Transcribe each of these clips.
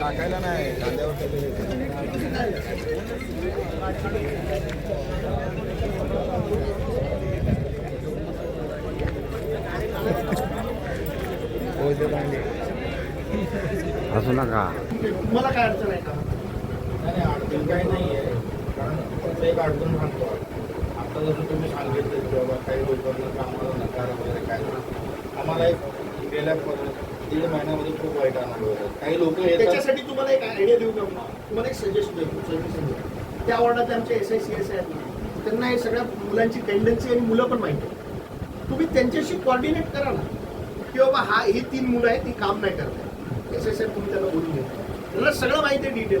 टाकायला नाही असू नका. मला काय अडचण आहे का? नाही अडचण काही नाही. आहे कारण एक अडचण सांगतो आता जसं तुम्ही सांगितलं बाबा काही लोकांना कामाला नकार वगैरे काय आम्हाला एक गेल्या दीड महिन्यामध्ये खूप वाईट अनुभव येतात काही लोक त्याच्यासाठी तुम्हाला एक आयडिया देऊ का? तुम्हाला एक सजेस्ट देऊ सजेशन देऊ त्या वॉर्डात आमचे एस आय सी एस आहेत त्यांना हे सगळ्या मुलांची टेंडन्सी आणि मुलं पण माहिती आहे तुम्ही त्यांच्याशी कॉर्डिनेट करा ना की बाबा हा ही तीन मुलं आहेत ती काम नाही करत एस एस आय तुम्ही त्यांना बोलून घेता त्यांना सगळं माहिती आहे डिटेल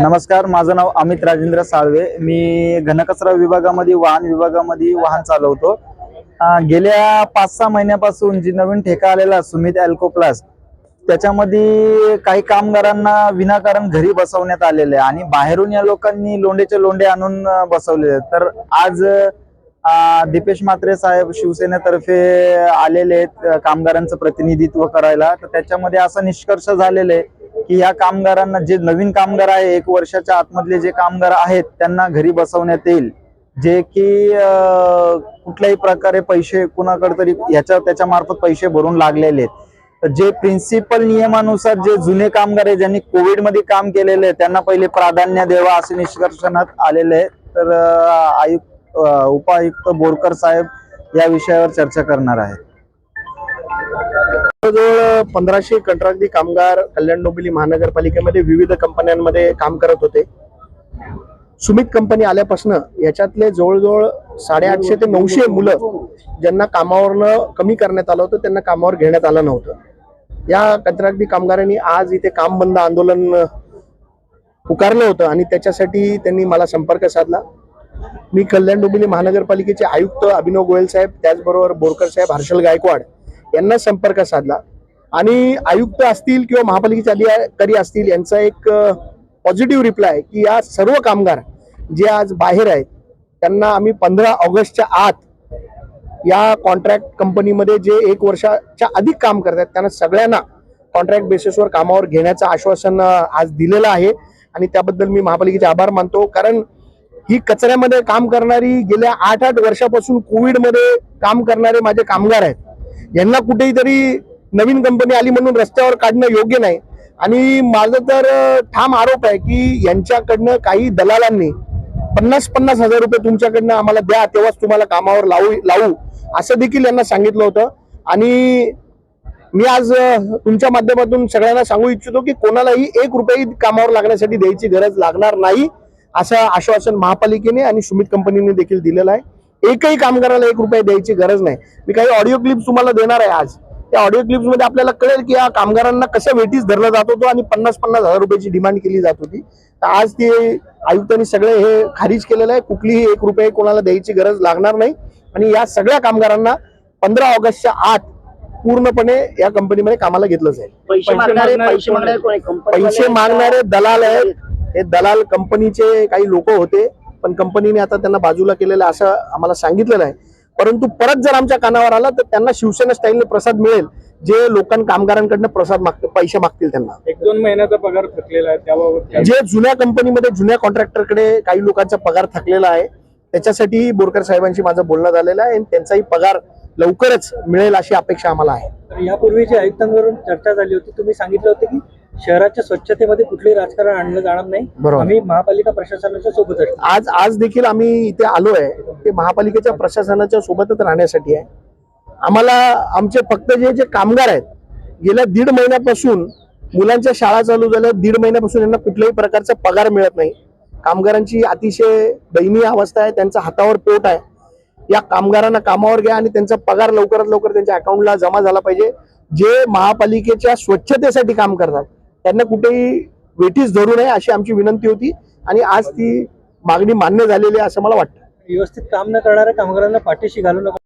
नमस्कार. माझं नाव अमित राजेंद्र साळवे. मी घनकचरा विभागामध्ये वाहन विभागामध्ये वाहन चालवतो. गेल्या पाच सहा महिन्यापासून जी नवीन ठेका आलेला सुमित अल्को प्लस त्याच्यामध्ये काही कामगारांना विनाकारण घरी बसवण्यात आलेले आहे आणि बाहेरून या लोकांनी लोंडेचे लोंडे आणून बसवलेले तर आज दीपेश म्हात्रे साहेब शिवसेनेतर्फे आलेले आहेत कामगारांचं प्रतिनिधित्व करायला. तर त्याच्यामध्ये असा निष्कर्ष झालेला आहे की या कामगारांना जे नवीन कामगार आहे एक वर्षाच्या आतमधले जे कामगार आहेत त्यांना घरी बसवण्यात येईल. जे की कुठल्याही प्रकारे पैसे कुणाकडे तरी याच्या त्याच्या मार्फत पैसे भरून लागलेले आहेत. जे प्रिन्सिपल नियमानुसार जे जुने कामगार आहे ज्यांनी कोविडमध्ये काम केलेले आहे त्यांना पहिले प्राधान्य द्यावा असे निष्कर्षणात आलेले आहे तर आयुक्त उपायुक्त बोरकर साहेब या विषयावर चर्चा करणार आहेत. जवळजवळ पंधराशे कंत्राटी कामगार कल्याण डोंबिवली महानगरपालिकेमध्ये विविध कंपन्यांमध्ये काम करत होते. सुमित कंपनी आल्यापासून याच्यातले जवळजवळ साडेआठशे ते नऊशे मुलं ज्यांना कामावरनं कमी करण्यात आलं होतं त्यांना कामावर घेण्यात आलं नव्हतं. या कंत्राटी कामगारांनी आज इथे काम बंद आंदोलन पुकारलं होतं आणि त्याच्यासाठी त्यांनी मला संपर्क साधला. मी कल्याण डोंबिवली महानगरपालिकेचे आयुक्त अभिनव गोयल साहेब त्याचबरोबर बोरकर साहेब हर्षल गायकवाड यांना संपर्क साधला. आणि आयुक्त असतील किंवा महापालिकेचे अधिकारी असतील यांचा एक पॉझिटिव्ह रिप्लाय की या सर्व कामगार जे आज बाहेर आहेत त्यांना आम्ही पंधरा ऑगस्टच्या आत या कॉन्ट्रॅक्ट कंपनीमध्ये जे एक वर्षाच्या अधिक काम करतात त्यांना सगळ्यांना कॉन्ट्रॅक्ट बेसिसवर कामावर घेण्याचं आश्वासन आज दिलेलं आहे. आणि त्याबद्दल मी महापालिकेचे आभार मानतो. कारण ही कचऱ्यामध्ये काम करणारी गेल्या आठ आठ वर्षापासून कोविडमध्ये काम करणारे माझे कामगार आहेत. यांना कुठेही तरी नवीन कंपनी आली म्हणून रस्त्यावर काढणं योग्य नाही. आणि माझं तर ठाम आरोप आहे की यांच्याकडनं काही दलालांनी पन्नास पन्नास हजार रुपये तुमच्याकडनं आम्हाला द्या तेव्हाच तुम्हाला कामावर लावू लावू. असं देखील यांना सांगितलं होतं. आणि मी आज तुमच्या माध्यमातून सगळ्यांना सांगू इच्छितो की कोणालाही एक रुपये कामावर लागण्यासाठी द्यायची गरज लागणार नाही असं आश्वासन महापालिकेने आणि सुमित कंपनीने देखील दिलेलं आहे. एकही कामगाराला एक रुपये द्यायची गरज नाही. मी काही ऑडिओ क्लिप्स तुम्हाला देणार आहे आज. त्या ऑडिओ क्लिप्समध्ये आपल्याला कळेल की या कामगारांना कशा वेटीस धरला जात होतो आणि पन्नास पन्नास हजार रुपयाची डिमांड केली जात होती. तर आज ते आयुक्तांनी सगळे हे खारिज केलेलं आहे. कुठलीही एक रुपये कोणाला द्यायची गरज लागणार नाही. आणि या सगळ्या कामगारांना पंधरा ऑगस्टच्या आत पूर्णपणे या कंपनीमध्ये कामाला घेतलं जाईल पैसे मागणारे पैसे मागणारे कोण आहे? कंपनीवाले पैसे आहेत का? मागणारे दलाल आहेत. हे दलाल कंपनीचे काही लोक होते. पण कंपनीने आता त्यांना बाजूला केलेलं आहे असं आम्हाला सांगितलेलं आहे. परंतु परत जर आमच्या कानावर आला तर त्यांना शिवसेना स्टाईलने प्रसाद मिळेल. जे लोकां कामगारांकडनं प्रसाद मागते पैसे मागतील त्यांना. एक दोन महिन्याचा पगार थकलेला आहे त्याबाबत? जे जुन्या कंपनीमध्ये जुन्या कॉन्ट्रॅक्टरकडे काही लोकांचा पगार थकलेला आहे त्याच्यासाठी बोरकर साहेबांशी माझं बोलणं झालेलं आहे आणि त्यांचाही पगार लवकरच मिळेल अशी अपेक्षा आम्हाला आहे. तर यापूर्वी जी आयुक्तांवरून चर्चा झाली होती तुम्ही सांगितलं होतं की शहराच्या स्वच्छतेमध्ये कुठलंही राजकारण आणलं जाणार नाही. बरोबर. आम्ही महापालिका प्रशासनाच्या सोबत आज आज देखील आम्ही इथे आलो आहे ते महापालिकेच्या प्रशासनाच्या सोबतच राहण्यासाठी आहे. आम्हाला आमचे फक्त जे जे कामगार आहेत गेल्या दीड महिन्यापासून मुलांच्या शाळा चालू झाल्या. दीड महिन्यापासून यांना कुठल्याही प्रकारचा पगार मिळत नाही. कामगारांची अतिशय दयनीय अवस्था आहे. त्यांचा हातावर पोट आहे. या कामगारांना कामावर घ्या आणि त्यांचा पगार लवकरात लवकर त्यांच्या अकाउंटला जमा झाला पाहिजे. जे महापालिकेच्या स्वच्छतेसाठी काम करतात त्यांना कुठेही वेठीस धरू नये अशी आमची विनंती होती आणि आज ती मागणी मान्य झालेली आहे असं मला वाटतं. व्यवस्थित काम न करणाऱ्या कामगारांना पाठीशी घालू नका.